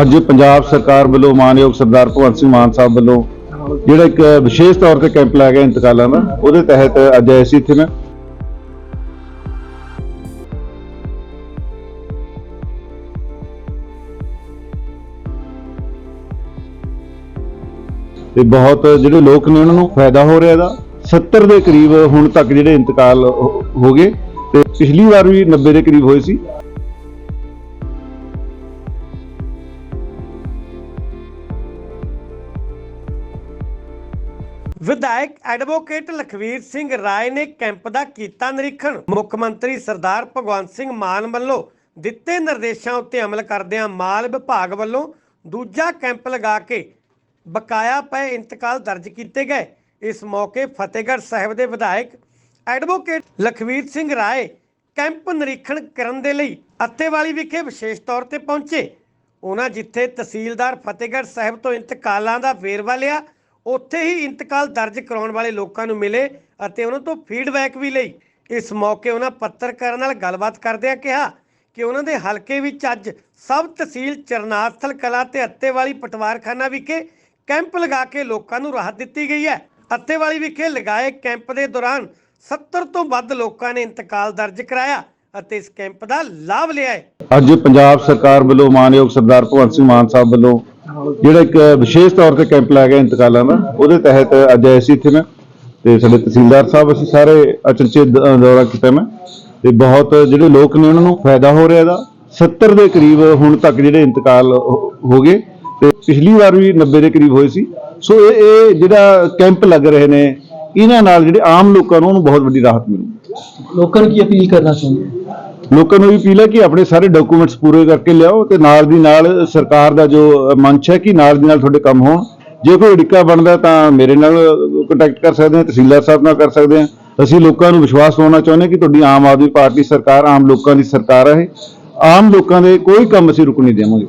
ਅੱਜ ਪੰਜਾਬ ਸਰਕਾਰ ਵੱਲੋਂ ਮਾਨਯੋਗ ਸਰਦਾਰ ਭਗਵੰਤ ਸਿੰਘ ਮਾਨ ਸਾਹਿਬ ਵੱਲੋਂ ਜਿਹੜਾ ਇੱਕ ਵਿਸ਼ੇਸ਼ ਤੌਰ ਤੇ ਕੈਂਪ ਲਾਇਆ ਗਿਆ ਇੰਤਕਾਲਾਂ ਦਾ, ਉਹਦੇ ਤਹਿਤ ਅੱਜ ਆਏ ਸੀ ਇੱਥੇ ਮੈਂ। ਤੇ ਬਹੁਤ ਜਿਹੜੇ ਲੋਕ ਨੇ ਉਹਨਾਂ ਨੂੰ ਫਾਇਦਾ ਹੋ ਰਿਹਾ ਇਹਦਾ। 70 ਦੇ ਕਰੀਬ ਹੁਣ ਤੱਕ ਜਿਹੜੇ ਇੰਤਕਾਲ ਹੋ ਹੋ ਗਏ ਤੇ ਪਿਛਲੀ ਵਾਰ ਵੀ 90 ਦੇ ਕਰੀਬ ਹੋਏ ਸੀ। ਵਿਧਾਇਕ ਐਡਵੋਕੇਟ ਲਖਵੀਰ ਸਿੰਘ ਰਾਏ ਨੇ ਕੈਂਪ ਦਾ ਕੀਤਾ ਨਿਰੀਖਣ। ਮੁੱਖ ਮੰਤਰੀ ਸਰਦਾਰ ਭਗਵੰਤ ਸਿੰਘ ਮਾਨ ਵੱਲੋਂ ਦਿੱਤੇ ਨਿਰਦੇਸ਼ਾਂ ਉੱਤੇ ਅਮਲ ਕਰਦਿਆਂ ਮਾਲ ਵਿਭਾਗ ਵੱਲੋਂ ਦੂਜਾ ਕੈਂਪ ਲਗਾ ਕੇ ਬਕਾਇਆ ਪਏ ਇੰਤਕਾਲ ਦਰਜ ਕੀਤੇ ਗਏ। ਇਸ ਮੌਕੇ ਫਤਿਹਗੜ੍ਹ ਸਾਹਿਬ ਦੇ ਵਿਧਾਇਕ ਐਡਵੋਕੇਟ ਲਖਵੀਰ ਸਿੰਘ ਰਾਏ ਕੈਂਪ ਨਿਰੀਖਣ ਕਰਨ ਦੇ ਲਈ ਅੱਤੇਵਾਲੀ ਵਿਖੇ ਵਿਸ਼ੇਸ਼ ਤੌਰ ਤੇ ਪਹੁੰਚੇ। ਉਹਨਾਂ ਜਿੱਥੇ ਤਹਿਸੀਲਦਾਰ ਫਤਿਹਗੜ੍ਹ ਸਾਹਿਬ ਤੋਂ ਇੰਤਕਾਲਾਂ ਦਾ ਵੇਰਵਾ ਲਿਆ ਉੱਥੇ ਹੀ ਇੰਤਕਾਲ ਦਰਜ ਕਰਾਉਣ ਵਾਲੇ ਲੋਕਾਂ ਨੂੰ ਮਿਲੇ ਅਤੇ ਉਹਨਾਂ ਤੋਂ ਫੀਡਬੈਕ ਵੀ ਲਈ। ਇਸ ਮੌਕੇ ਉਹਨਾਂ ਪੱਤਰਕਾਰਾਂ ਨਾਲ ਗੱਲਬਾਤ ਕਰਦਿਆਂ ਕਿਹਾ ਕਿ ਉਹਨਾਂ ਦੇ ਹਲਕੇ ਵਿੱਚ ਅੱਜ ਸਬ ਤਹਿਸੀਲ ਚਰਨਾਥਲ ਕਲਾ ਤੇ ਅੱਤੇਵਾਲੀ ਪਟਵਾਰਖਾਨਾ ਵਿਖੇ ਕੈਂਪ ਲਗਾ ਕੇ ਲੋਕਾਂ ਨੂੰ ਰਾਹਤ ਦਿੱਤੀ ਗਈ ਹੈ। ਅੱਤੇਵਾਲੀ ਵਿਖੇ ਲਗਾਏ ਕੈਂਪ ਦੇ ਦੌਰਾਨ 70 ਤੋਂ ਵੱਧ ਲੋਕਾਂ ਨੇ ਇੰਤਕਾਲ ਦਰਜ ਕਰਾਇਆ ਅਤੇ ਇਸ ਕੈਂਪ ਦਾ ਲਾਭ ਲਿਆ ਹੈ। ਅੱਜ ਪੰਜਾਬ ਸਰਕਾਰ ਵੱਲੋਂ ਮਾਨਯੋਗ ਸਰਦਾਰ ਭਗਵੰਤ ਸਿੰਘ ਮਾਨ ਸਾਹਿਬ ਵੱਲੋਂ ਜਿਹੜਾ ਇੱਕ ਵਿਸ਼ੇਸ਼ ਤੌਰ ਤੇ ਕੈਂਪ ਲਾਇਆ ਗਿਆ ਇੰਤਕਾਲਾਂ ਦਾ, ਉਹਦੇ ਤਹਿਤ ਅੱਜ ਆਏ ਸੀ ਇੱਥੇ ਮੈਂ, ਤੇ ਸਾਡੇ ਤਹਿਸੀਲਦਾਰ ਸਾਹਿਬ, ਅਸੀਂ ਸਾਰੇ ਅਚਨਚੇਤ ਦੌਰਾ ਕੀਤਾ ਮੈਂ, ਤੇ ਬਹੁਤ ਜਿਹੜੇ ਲੋਕ ਨੇ ਉਹਨਾਂ ਨੂੰ ਫਾਇਦਾ ਹੋ ਰਿਹਾ ਇਹਦਾ। 70 ਦੇ ਕਰੀਬ ਹੁਣ ਤੱਕ ਜਿਹੜੇ ਇੰਤਕਾਲ ਹੋ ਗਏ, ਤੇ ਪਿਛਲੀ ਵਾਰ ਵੀ 90 ਦੇ ਕਰੀਬ ਹੋਏ ਸੀ। ਸੋ ਇਹ ਇਹ ਜਿਹੜਾ ਕੈਂਪ ਲੱਗ ਰਹੇ ਨੇ, ਇਹਨਾਂ ਨਾਲ ਜਿਹੜੇ ਆਮ ਲੋਕਾਂ ਨੂੰ ਉਹਨੂੰ ਬਹੁਤ ਵੱਡੀ ਰਾਹਤ ਮਿਲੂ। ਲੋਕਾਂ ਨੂੰ ਕੀ ਅਪੀਲ ਕਰਨਾ ਚਾਹੁੰਦੇ ਲੋਕਾਂ ਨੂੰ ਵੀ ਅਪੀਲ ਹੈ ਕਿ ਆਪਣੇ ਸਾਰੇ ਡਾਕੂਮੈਂਟਸ ਪੂਰੇ ਕਰਕੇ ਲਿਆਓ ਤੇ ਨਾਲ ਦੀ ਨਾਲ ਸਰਕਾਰ ਦਾ ਜੋ ਮੰਚ ਹੈ ਕਿ ਨਾਲ ਦੀ ਨਾਲ ਤੁਹਾਡੇ ਕੰਮ ਹੋਣ। ਜੇ ਕੋਈ ਅੜਿੱਕਾ ਬਣਦਾ ਤਾਂ ਮੇਰੇ ਨਾਲ ਕੰਟੈਕਟ ਕਰ ਸਕਦੇ ਆ ਤਹਿਸੀਲਦਾਰ ਸਾਹਿਬ ਨਾਲ ਕਰ ਸਕਦੇ ਆ ਅਸੀਂ ਲੋਕਾਂ ਨੂੰ ਵਿਸ਼ਵਾਸ ਦਿਵਾਉਣਾ ਚਾਹੁੰਦੇ ਹਾਂ ਕਿ ਤੁਹਾਡੀ ਆਮ ਆਦਮੀ ਪਾਰਟੀ ਸਰਕਾਰ ਆਮ ਲੋਕਾਂ ਦੀ ਸਰਕਾਰ ਹੈ ਆਮ ਲੋਕਾਂ ਦੇ ਕੋਈ ਕੰਮ ਅਸੀਂ ਰੁਕ ਨਹੀਂ ਦੇਵਾਂਗੇ।